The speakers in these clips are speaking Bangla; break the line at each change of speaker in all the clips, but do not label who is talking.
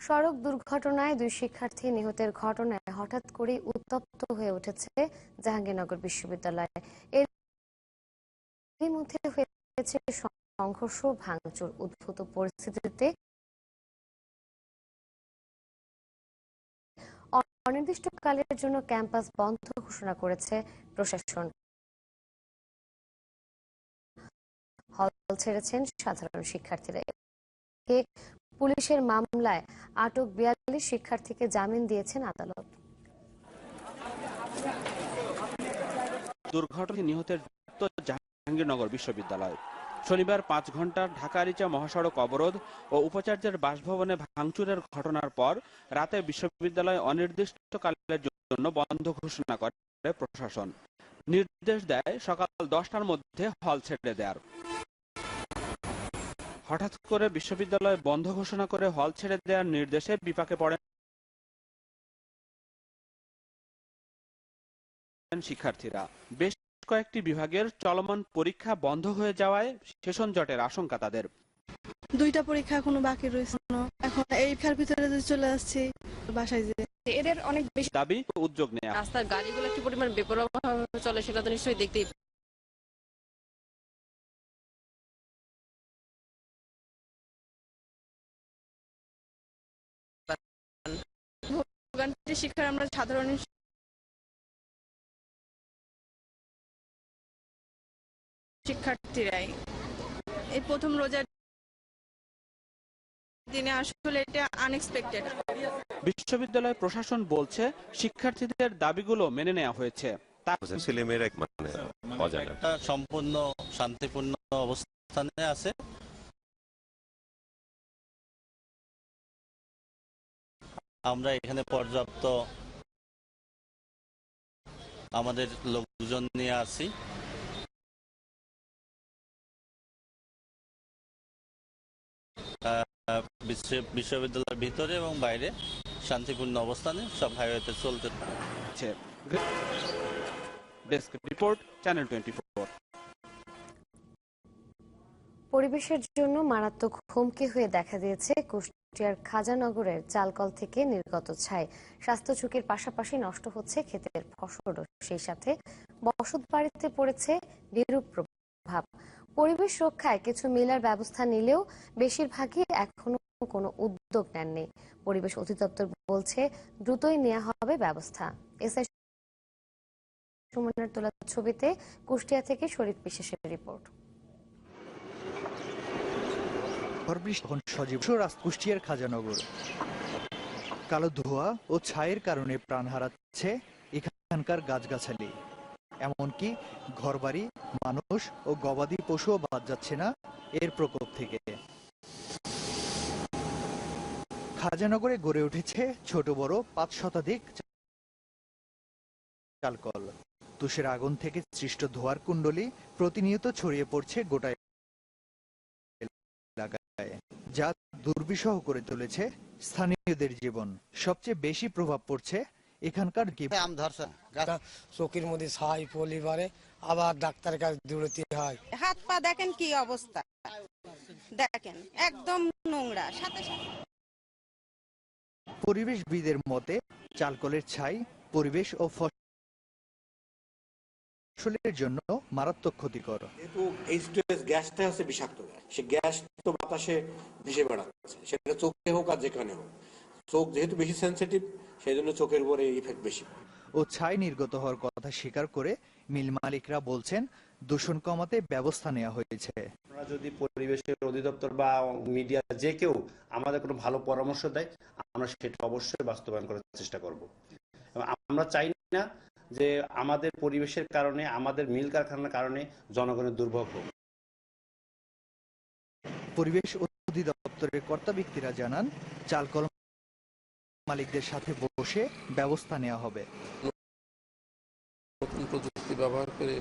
সড়ক দুর্ঘটনায় দুই শিক্ষার্থী নিহতের ঘটনায় হঠাৎ করেই উত্তপ্ত হয়ে উঠেছে জাহাঙ্গীরনগর বিশ্ববিদ্যালয়। এর মধ্যে হয়েছে সংঘর্ষ, ভাঙচুর, উদ্ভূত পরিস্থিতিতে অনির্দিষ্টকালের জন্য ক্যাম্পাস বন্ধ ঘোষণা করেছে প্রশাসন। হল ছেড়েছেন সাধারণ শিক্ষার্থীরা এ পুলিশের মামলায় আটক বিয়াল্লিশ শিক্ষার্থীকে জামিন দিয়েছেন আদালত।
দুর্ঘটনায় নিহতের জাহাঙ্গীরনগর বিশ্ববিদ্যালয়। শনিবার পাঁচ ঘণ্টার ঢাকা রিচা মহাসড়ক অবরোধ ও উপাচার্যের বাসভবনে ভাঙচুরের ঘটনার পর রাতে বিশ্ববিদ্যালয় অনির্দিষ্টকালের জন্য বন্ধ ঘোষণা করে প্রশাসন। নির্দেশ দেয় সকাল দশটার মধ্যে হল ছেড়ে দেওয়ার। হঠাৎ করে বিশ্ববিদ্যালয় বন্ধ ঘোষণা করে হল ছেড়ে দেওয়ার নির্দেশে বিপাকে পড়েন শিক্ষার্থীরা। বেশ কয়েকটি বিভাগের চলমান পরীক্ষা বন্ধ হয়ে যাওয়ায় সেশন জটের আশঙ্কা তাদের।
দুইটা পরীক্ষা এখনও বাকি রয়েছে। এখন এই পরীক্ষার ভিতরে যে চলে আসছি বাসায় যে।
এদের অনেক বেশি
দাবি উদ্যোগ নেওয়া
রাস্তার গাড়িগুলো কি পরিমাণ বেপরোয়া চলে সেটা তো নিশ্চয়ই দেখতেই
ভোগান্তি শিক্ষার আমরা সাধারণ শিক্ষার্থীরাই। এই প্রথম রোজার দিনে আসলে এটা আনএক্সপেক্টেড
বিশ্ববিদ্যালয় প্রশাসন বলছে শিক্ষার্থীদের দাবিগুলো মেনে নেওয়া হয়েছে। তা
ছেলেমেয়েরা মানে অজানা।
সম্পূর্ণ শান্তিপূর্ণ অবস্থানে আছে। আমরা এখানে পর্যাপ্ত আমাদের লোকজন নিয়ে আসি। বিশ্ববিদ্যালয়ের ভিতরে এবং বাইরে শান্তিপূর্ণ অবস্থানে সব হাইওয়েতে চলতে
ডেস্ক রিপোর্ট চ্যানেল টোয়েন্টি
পরিবেশের জন্য মারাত্মক হুমকি হয়ে দেখা দিয়েছে কুষ্টিয়ার খাজানগরের চালকল থেকে নির্গত ছাই। স্বাস্থ্য ঝুঁকির পাশাপাশি নষ্ট হচ্ছে ক্ষেতের ফসল সেই সাথে বসত বাড়িতে পড়েছে বিরূপ প্রভাব। পরিবেশ রক্ষায় কিছু মিলার ব্যবস্থা নিলেও বেশিরভাগই এখনও কোনো উদ্যোগ নেননি। পরিবেশ অধিদপ্তর বলছে দ্রুতই নেওয়া হবে ব্যবস্থা। এসআই সুমনের তোলা ছবিতে কুষ্টিয়া থেকে শরীফ বিশেষের রিপোর্ট।
ঝড়বৃষ্টি এখন সজীব কুষ্টিয়ার খাজানগর। কালো ধোঁয়া ও ছায়ের কারণে প্রাণ হারাচ্ছে এখানকার গাছগাছালি। এমনকি ঘরবাড়ি, মানুষ ও গবাদি পশুও বাদ যাচ্ছে না এর প্রকোপ থেকে। খাজানগরে গড়ে উঠেছে ছোট বড় পাঁচ শতাধিক চালকল। তুষের আগুন থেকে সৃষ্ট ধোয়ার কুণ্ডলী প্রতিনিয়ত ছড়িয়ে পড়ছে গোটা এলাকায় যা দুর্বিষহ করে তুলেছে স্থানীয়দের জীবন। সবচেয়ে বেশি প্রভাব পড়ছে এখানকার কি
আম ধরছে
চোখের মধ্যে ছাই পলি পারে আবার ডাক্তারের কাছে দৌড়তে হয়।
হাত পা দেখেন কি অবস্থা? দেখেন একদম নোংরা সাথে সাথে।
পরিবেশবিদের মতে চালকলের ছাই পরিবেশ ও ফসলের জন্য মারাত্মক ক্ষতিকর।
গ্যাসটা হচ্ছে বিষাক্ত গ্যাস সে গ্যাস তো বাতাসে ভেসে বেড়াচ্ছে সেটা চোখে হোক আর যেখানে হোক। চোখ যেহেতু বেশি সেন্সিটিভ সেই জন্য চোখের উপরে ইফেক্ট বেশি।
ও ছাই নির্গত হওয়ার কথা স্বীকার করে মিল মালিকরা বলছেন দূষণ কমাতে ব্যবস্থা নেওয়া হয়েছে।
আমরা যদি পরিবেশের অধিদপ্তর বা মিডিয়া যে কেউ আমাদের কোনো ভালো পরামর্শ দেয় আমরা সেটা অবশ্যই বাস্তবায়ন করার চেষ্টা করব। আমরা চাই না যে আমাদের পরিবেশের কারণে আমাদের মিল কারখানার কারণে জনগণের দুর্ভোগ হোক।
পরিবেশ অধিদপ্তরের কর্তা ব্যক্তিরা জানান চালকল মালিকদের সাথে বসে ব্যবস্থা নেওয়া হবে।
নতুন প্রযুক্তি ব্যবহার করে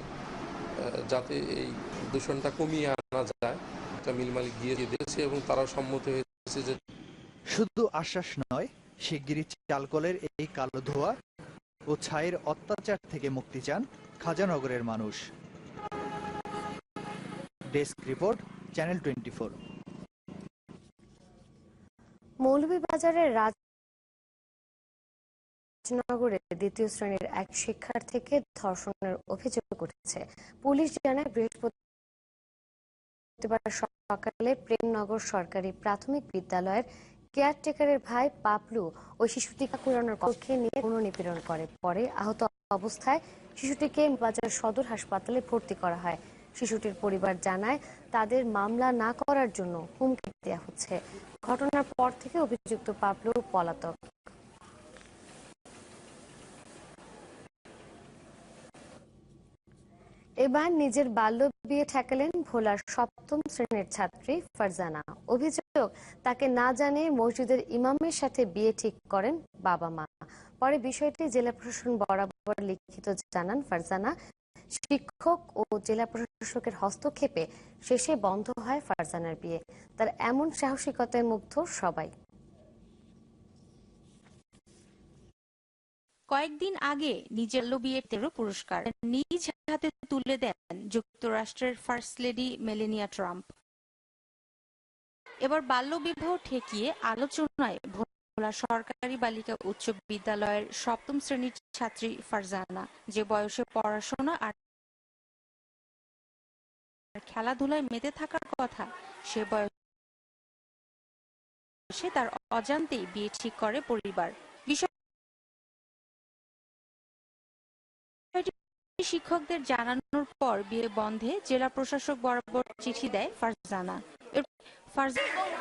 যাতে এই দূষণটা কমিয়ে আনা যায়। একটা মিল মালিক গিয়ে দিয়েছে এবং তারা সম্মত হয়েছে যে
শুধু আশ্বাস নয় শিগগিরই চালকলের এই কালো ধোয়া ও ছায়ের অত্যাচার থেকে মুক্তি চান খাজানগরের মানুষ। Desk report, channel twenty four.
মৌলভীবাজারের রাজনগরে দ্বিতীয় শ্রেণির এক শিক্ষার্থীকে ধর্ষণের অভিযোগ উঠেছে। পুলিশ জানায় বৃহস্পতিবার সকালে প্রেমনগর সরকারি প্রাথমিক বিদ্যালয়ের কেয়ারটেকারের ভাই পাপলু ওই শিশুটিকে কুড়ানোর কক্ষে নিয়ে কোনো নিপীড়ন করে। পরে আহত অবস্থায় শিশুটিকে বাজার সদর হাসপাতালে ভর্তি করা হয়। শিশুটির পরিবার জানায়, তাদের মামলা না করার জন্য হুমকি দেওয়া হচ্ছে। ঘটনার পর থেকে অভিযুক্ত পাবলু পলাতক। এবার নিজের বাল্য বিয়ে ঠেকালেন ভোলার সপ্তম শ্রেণির ছাত্রী ফারজানা। অভিযোগ, তাকে না জানিয়ে মসজিদের ইমামের সাথে বিয়ে ঠিক করেন বাবা মা। পরে বিষয়টি জেলা প্রশাসন বরাবর লিখিত জানান ফারজানা। শিক্ষক ও জেলা প্রশাসকের হস্তক্ষেপে শেষে বন্ধ হয় ফারজানার বিয়ে। তার এমন সাহসিকতায় মুগ্ধ সবাই।
কয়েকদিন আগে নিজের তেরো পুরস্কার নিজ হাতে তুলে দেন যুক্তরাষ্ট্রের ফার্স্ট লেডি মেলেনিয়া ট্রাম্প। এবার বাল্যবিবাহ ঠেকিয়ে আলোচনায় ভোলা সরকারি বালিকা উচ্চ বিদ্যালয়ের সপ্তম শ্রেণির ছাত্রী ফারজানা, যে বয়সে পড়াশোনা আর খেলাধুলায় মেতে থাকার কথা, সে বয়সে তার অজান্তেই বিয়ে ঠিক করে পরিবার। বিষয়টি শিক্ষকদের জানানোর পর বিয়ে বন্ধে জেলা প্রশাসক বরাবর চিঠি দেয় ফারজানা। ফারজানা